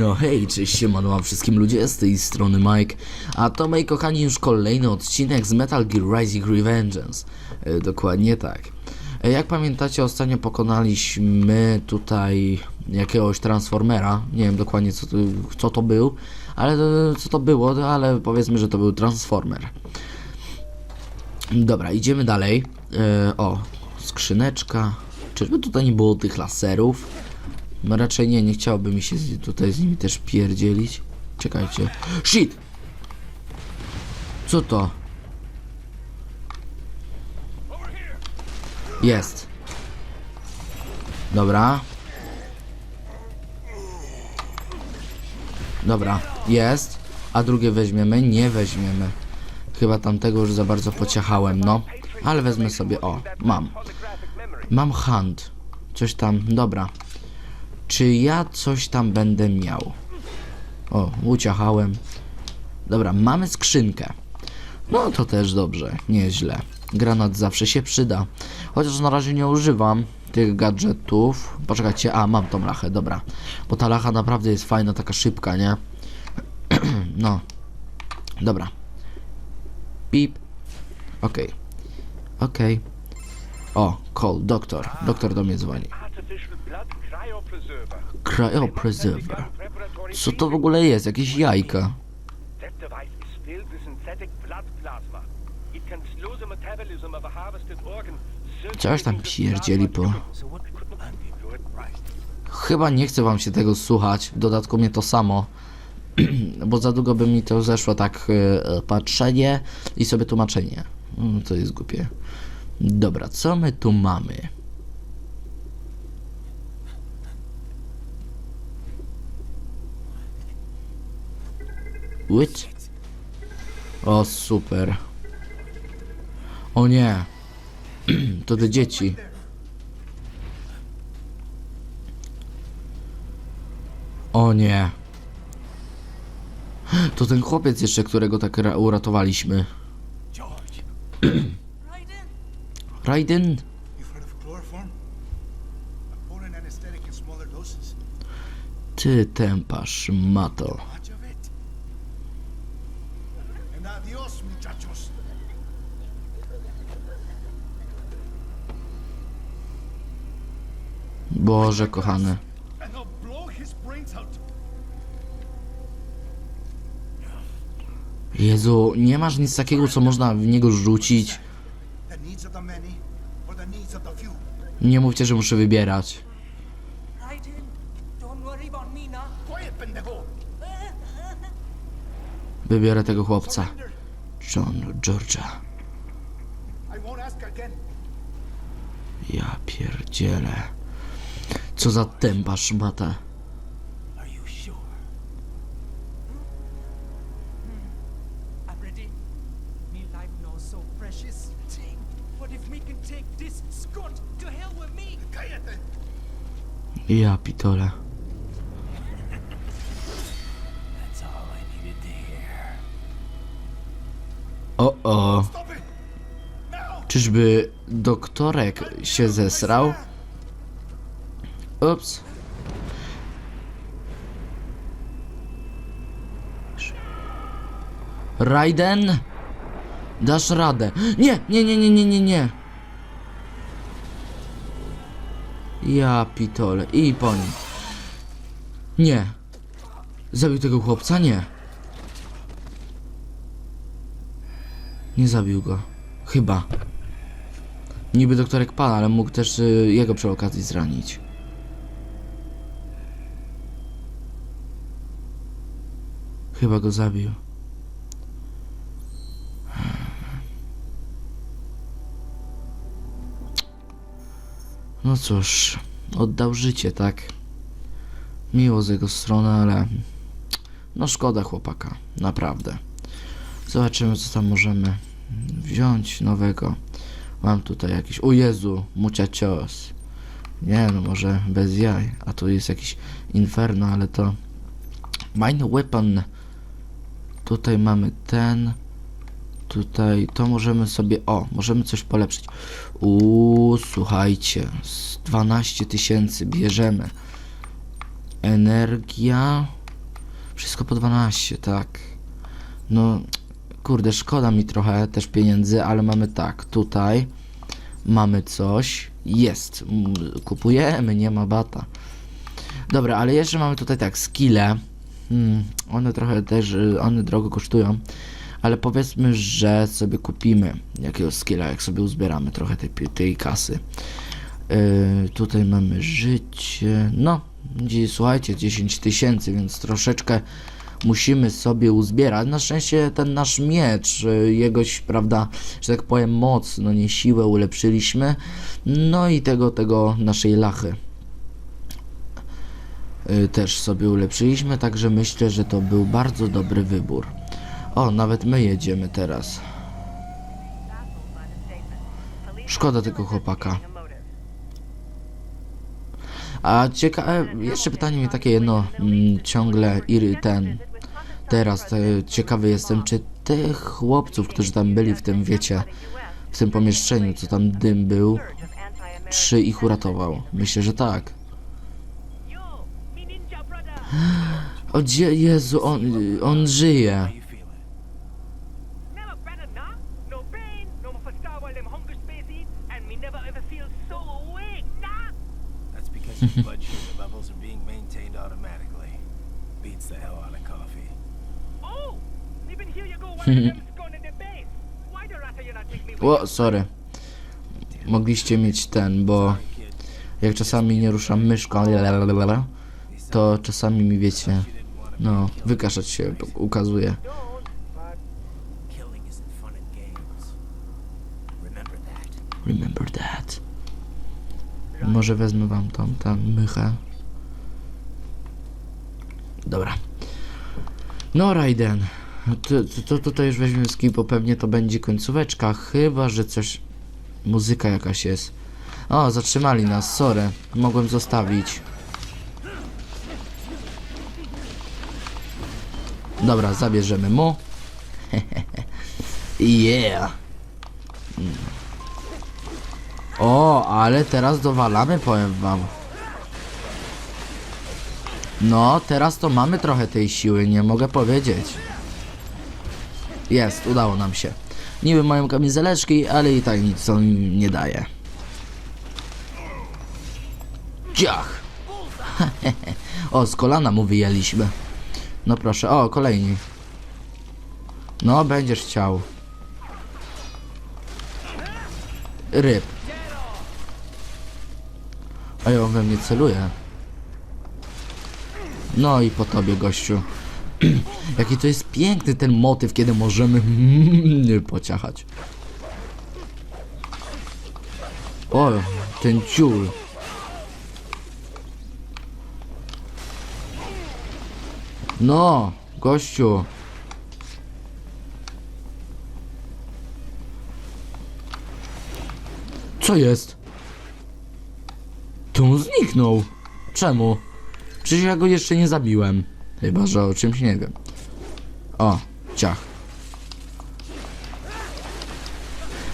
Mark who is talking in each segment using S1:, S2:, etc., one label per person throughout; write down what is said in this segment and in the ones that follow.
S1: No hej, cześć, siemano wam wszystkim ludzie, z tej strony Mike, a to moi kochani już kolejny odcinek z Metal Gear Rising Revengeance, e, dokładnie tak. E, jak pamiętacie, ostatnio pokonaliśmy tutaj jakiegoś Transformera, nie wiem dokładnie co to, co to był, ale e, co to było, ale powiedzmy, że to był Transformer. Dobra, idziemy dalej. E, o, skrzyneczka. Czyżby tutaj nie było tych laserów? No raczej nie, nie chciałoby mi się tutaj z nimi też pierdzielić. Czekajcie. Shit! Co to? Jest. Dobra. Dobra, jest. A drugie weźmiemy? Nie weźmiemy. Chyba tamtego już za bardzo pociachałem, no. Ale wezmę sobie, o, mam. Mam hand. Coś tam, dobra. Czy ja coś tam będę miał? O, uciachałem. Dobra, mamy skrzynkę. No to też dobrze, nieźle. Granat zawsze się przyda. Chociaż na razie nie używam tych gadżetów. Poczekajcie, a mam tą lachę, dobra. Bo ta lacha naprawdę jest fajna, taka szybka, nie? no. Dobra. Pip. Okej. Okej. O, call, doktor. Doktor do mnie dzwoni.
S2: Cryopreserver.
S1: Co to w ogóle jest? Jakieś jajka. Coś tam pierdzieli po... Chyba nie chce wam się tego słuchać. W dodatku mnie to samo. Bo za długo by mi to zeszło tak e, patrzenie i sobie tłumaczenie. Mm, To jest głupie. Dobra, co my tu mamy? Which? O, super. O nie. to te dzieci. O nie. To ten chłopiec jeszcze, którego tak ra- uratowaliśmy. Raiden? Ty tępasz, mato. Boże kochany. Jezu, nie masz nic takiego, co można w niego rzucić. Nie mówcie, że muszę wybierać. Wybiorę tego chłopca. John
S3: again.
S1: Ja pierdzielę. Co za tępasz, mata.
S3: Are you sure?
S4: I'm ready. Me life now so precious. But if me can take this scunt to hell with me.
S3: Cállate.
S1: Ja pitole. O o. Czyżby doktorek się zesrał? Ups. Raiden? Dasz radę. Nie, nie, nie, nie, nie, nie, nie. Ja pitole. I po nim. Nie. Zabił tego chłopca? Nie. Nie zabił go. Chyba. Niby doktorek pana, ale mógł też y, jego przy okazji zranić. Chyba go zabił. No cóż, oddał życie, tak? Miło z jego strony, ale no szkoda chłopaka, naprawdę. Zobaczymy, co tam możemy wziąć nowego. Mam tutaj jakiś. O Jezu, muchachos. Nie no, może bez jaj. A tu jest jakiś inferno, ale to. Mine weapon. Tutaj mamy ten. Tutaj to możemy sobie. O, możemy coś polepszyć. Uuu, słuchajcie. z 12 tysięcy bierzemy. Energia. Wszystko po 12, tak. No, kurde, szkoda mi trochę też pieniędzy, ale mamy tak, tutaj mamy coś, jest, kupujemy, nie ma bata. Dobra, ale jeszcze mamy tutaj tak, skille, hmm, one trochę też, y, one drogo kosztują, ale powiedzmy, że sobie kupimy jakiegoś skilla, jak sobie uzbieramy trochę tej, tej kasy. Yy, tutaj mamy życie. No, gdzie, słuchajcie, 10 tysięcy, więc troszeczkę musimy sobie uzbierać. Na szczęście ten nasz miecz, yy, jegoś, prawda, że tak powiem, moc, no nie siłę ulepszyliśmy. No i tego, tego naszej lachy. Yy, też sobie ulepszyliśmy, także myślę, że to był bardzo dobry wybór. O, nawet my jedziemy teraz. Szkoda tego chłopaka. A ciekawe, jeszcze pytanie mi takie jedno mm, ciągle iry ten. Teraz e, ciekawy jestem, czy tych chłopców, którzy tam byli w tym, wiecie, w tym pomieszczeniu, co tam dym był, czy ich uratował? Myślę, że tak.
S2: Yo, me ninja brother.
S1: O Jezu, on, on żyje.
S2: Not. No no. Oh, even here you go, one of them gone in the base. Why the rat are you not take me with
S1: O, sorry. Mogliście mieć ten, bo jak czasami nie ruszam myszką, lalalala, to czasami mi wiecie, no, wykaszać się ukazuje.
S5: Remember that.
S1: Może wezmę wam tą, tam mychę. Dobra. No Raiden. To, to, to tutaj już weźmiemy skip, bo pewnie to będzie końcóweczka. Chyba, że coś... Muzyka jakaś jest. O, zatrzymali nas, sorry. Mogłem zostawić. Dobra, zabierzemy mu. yeah. O, ale teraz dowalamy, powiem wam. No, teraz to mamy trochę tej siły, nie mogę powiedzieć. Jest, udało nam się. Niby mają kamizeleczki, ale i tak nic im nie daje. Ciach! o, z kolana mu wyjęliśmy. No proszę, o, kolejni. No, będziesz chciał. Ryb. A ja on we mnie celuje. No i po tobie, gościu. Jaki to jest piękny ten motyw, kiedy możemy pociachać. O, ten ciul. No, gościu. Co jest? To on zniknął. Czemu? Przecież ja go jeszcze nie zabiłem. Chyba, że o czymś nie wiem. O, ciach.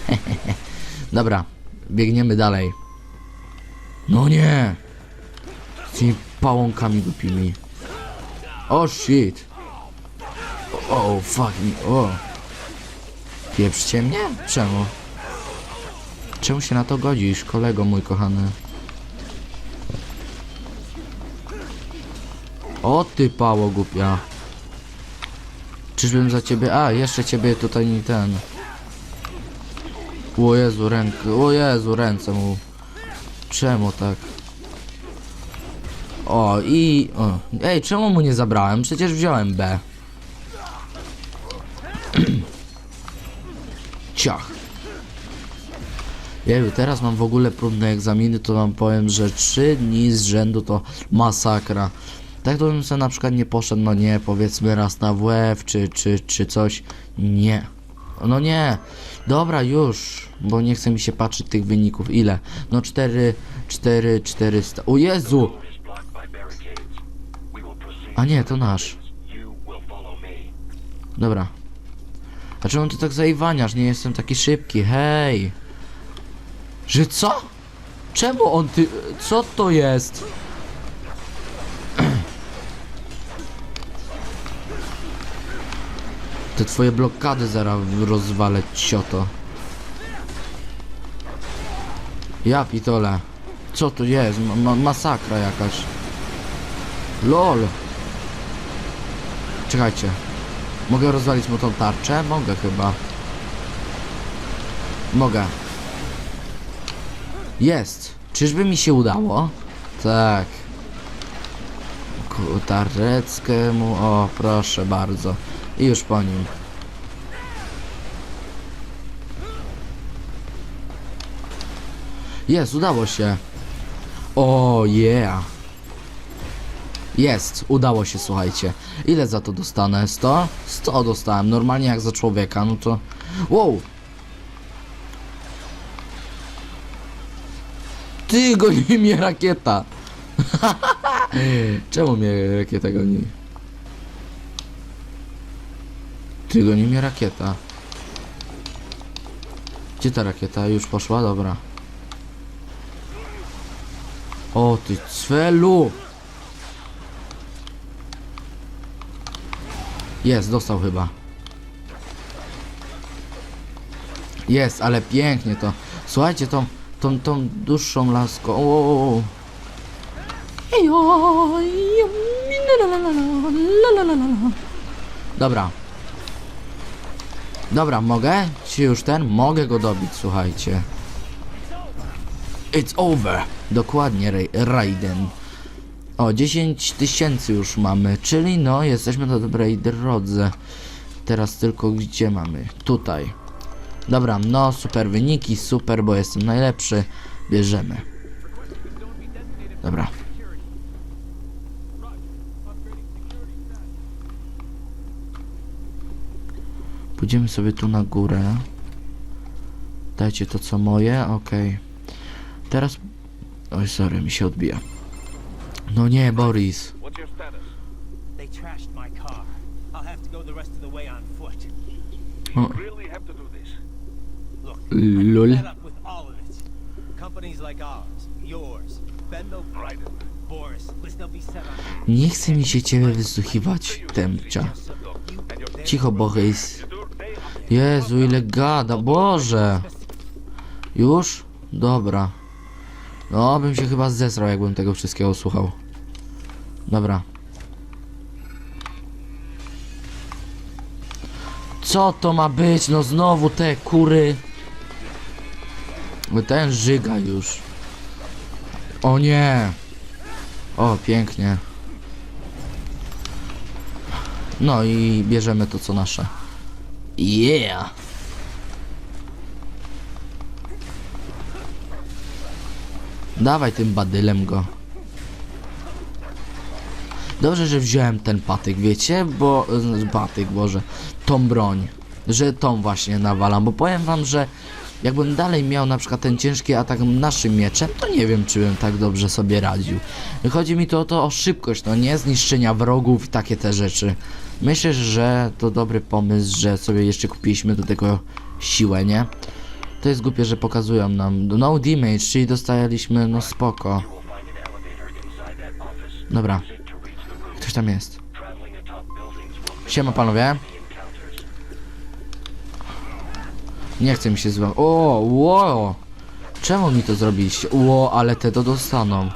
S1: Dobra, biegniemy dalej. No nie! Z tymi pałąkami głupimi. O shit! O, o fuck me, o. Pieprzcie mnie? Czemu? Czemu się na to godzisz, kolego mój kochany? O ty pało głupia. Czyżbym za ciebie... A, jeszcze ciebie tutaj nie ten... O Jezu, rękę... O Jezu, ręce mu... Czemu tak? O, i... O. Ej, czemu mu nie zabrałem? Przecież wziąłem B. Ciach. Jeju, teraz mam w ogóle próbne egzaminy, to wam powiem, że 3 dni z rzędu to masakra. Tak to bym sobie na przykład nie poszedł, no nie, powiedzmy raz na WF, czy, czy, czy coś. Nie. No nie. Dobra, już, bo nie chce mi się patrzeć tych wyników. Ile? No 4, 4, 400. O Jezu! A nie, to nasz. Dobra. A czemu ty tak zaiwaniasz? Nie jestem taki szybki, hej! Że co? Czemu on ty... Co to jest? Te twoje blokady zaraz rozwalę cioto. Ja pitole. Co tu jest? Ma masakra jakaś. LOL. Czekajcie. Mogę rozwalić mu tą tarczę? Mogę chyba. Mogę. Jest. Czyżby mi się udało? Tak. Kutareckę mu. O, proszę bardzo. I już po nim. Jest, udało się. O, yeah. Jest, udało się, słuchajcie. Ile za to dostanę? 100? 100 dostałem, normalnie jak za człowieka, no to... Wow! Ty, goni mnie rakieta! Czemu mnie rakieta goni? Ty, goni mnie rakieta. Gdzie ta rakieta? Już poszła? Dobra. O, ty cwelu! Jest, dostał chyba. Jest, ale pięknie to. Słuchajcie, tą, tą, tą dłuższą laską. O, o, o. Dobra. Dobra, mogę? Ci już ten? Mogę go dobić, słuchajcie. It's over. Dokładnie, Raiden. O, 10 tysięcy już mamy, czyli no, jesteśmy na dobrej drodze. Teraz tylko gdzie mamy? Tutaj. Dobra, no, super wyniki, super, bo jestem najlepszy. Bierzemy. Dobra. Pójdziemy sobie tu na górę. Dajcie to co moje, okej. Teraz... Oj, sorry, mi się odbija. No nie, Boris.
S2: What's your status?
S5: They trashed my car. I'll have to go the rest of the way on foot.
S2: You really have to do this.
S5: Look,
S1: Lol.
S5: fed up with all of it. Companies like ours, yours, Bendo,
S2: Raiden.
S5: Boris, listen, they'll be set on
S1: Nie chce mi się ciebie wysłuchiwać, tępcia. Cicho, Boris. Jezu, ile gada, Boże. Już? Dobra. No, bym się chyba zesrał, jakbym tego wszystkiego słuchał. Dobra. Co to ma być? No znowu te kury. No Ten żyga już. O nie. O, pięknie. No i bierzemy to co nasze. Yeah! Dawaj tym badylem go. Dobrze, że wziąłem ten patyk, wiecie? Bo... z- Patyk, Boże. Tą broń. Że tą właśnie nawalam, bo powiem wam, że jakbym dalej miał na przykład ten ciężki atak naszym mieczem, to nie wiem, czy bym tak dobrze sobie radził. Chodzi mi to, to o szybkość, no nie zniszczenia wrogów i takie te rzeczy. Myślę, że to dobry pomysł, że sobie jeszcze kupiliśmy do tego siłę, nie? To jest głupie, że pokazują nam no damage, czyli dostaliśmy, no spoko. Dobra. Ktoś tam jest. Siema panowie. Nie chce mi się zła... O, ło! Czemu mi to zrobiliście? Ło, ale te to dostaną.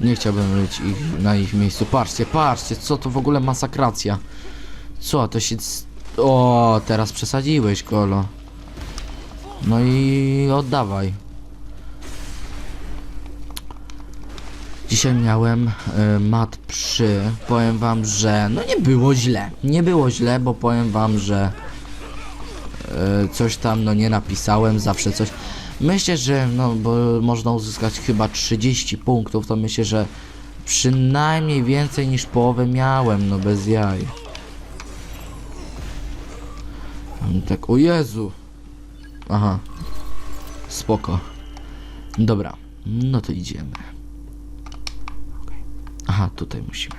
S1: Nie chciałbym być ich, na ich miejscu. Patrzcie, patrzcie, co to w ogóle masakracja. Co, to się... O, teraz przesadziłeś, kolo. No i oddawaj. Dzisiaj miałem y, mat przy. Powiem wam, że no nie było źle. Nie było źle, bo powiem wam, że y, coś tam no nie napisałem, zawsze coś. Myślę, że no bo można uzyskać chyba 30 punktów, to myślę, że przynajmniej więcej niż połowę miałem, no bez jaj. Tak, o Jezu. Aha. Spoko. Dobra, no to idziemy. Aha, tutaj musimy.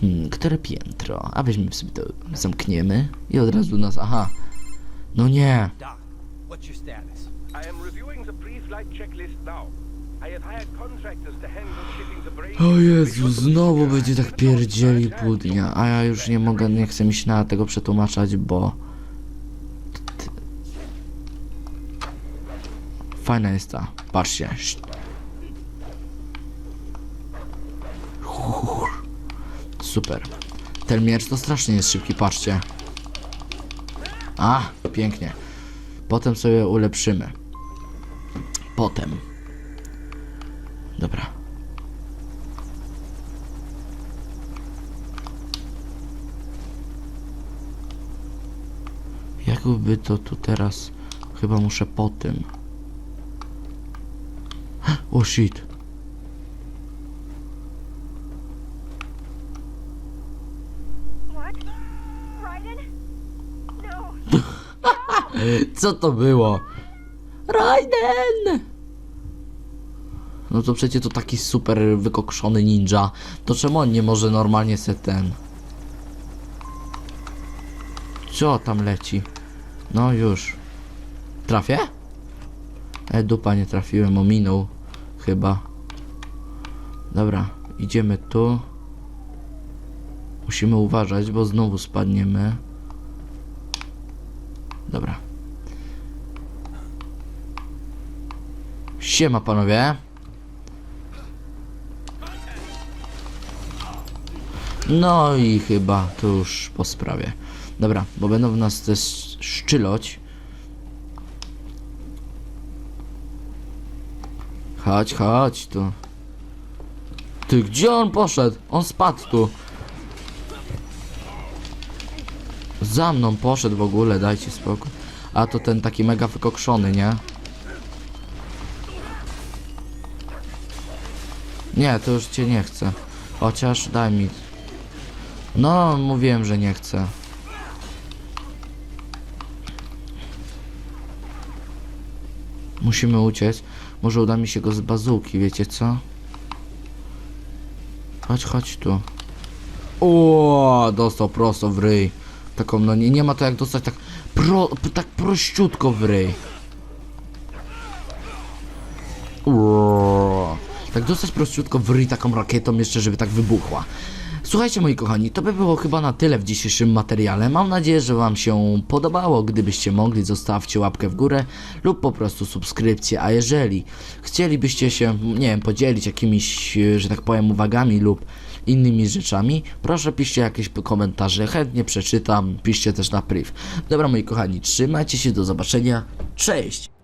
S1: Hmm, które piętro? A weźmy sobie to, zamkniemy i od razu nas, aha. No nie. O Jezu, znowu będzie tak pierdzieli pół dnia, a ja już nie mogę, nie chcę mi się na tego przetłumaczać, bo... Fajna jest ta, patrzcie. Super. Ten miecz to strasznie jest szybki, patrzcie. A, pięknie. Potem sobie ulepszymy. Potem. Dobra. Jakby to tu teraz... Chyba muszę po tym. O shit.
S6: No.
S1: Co to było? Raiden! No to przecież to taki super wykokszony ninja. To czemu on nie może normalnie se ten... Co tam leci? No już. Trafię? E, dupa nie trafiłem, ominął. Chyba. Dobra, idziemy tu. Musimy uważać, bo znowu spadniemy. Dobra. Siema panowie. No i chyba to już po sprawie. Dobra, bo będą w nas też szczyloć. Chodź, chodź tu. Ty, gdzie on poszedł? On spadł tu. Za mną poszedł w ogóle, dajcie spokój. A to ten taki mega wykokszony, nie? Nie, to już cię nie chcę. Chociaż daj mi. No, mówiłem, że nie chcę. Musimy uciec. Może uda mi się go z bazuki, wiecie co? Chodź, chodź tu. O, dostał prosto w ryj. Taką, no nie, nie ma to jak dostać tak pro, tak prościutko w ryj. Uuu. Tak dostać prościutko w ryj taką rakietą jeszcze, żeby tak wybuchła. Słuchajcie moi kochani, to by było chyba na tyle w dzisiejszym materiale. Mam nadzieję, że wam się podobało. Gdybyście mogli, zostawcie łapkę w górę lub po prostu subskrypcję. A jeżeli chcielibyście się, nie wiem, podzielić jakimiś, e, że tak powiem, uwagami lub innymi rzeczami, proszę piszcie jakieś komentarze, chętnie przeczytam, piszcie też na priv. Dobra moi kochani, trzymajcie się, do zobaczenia, cześć!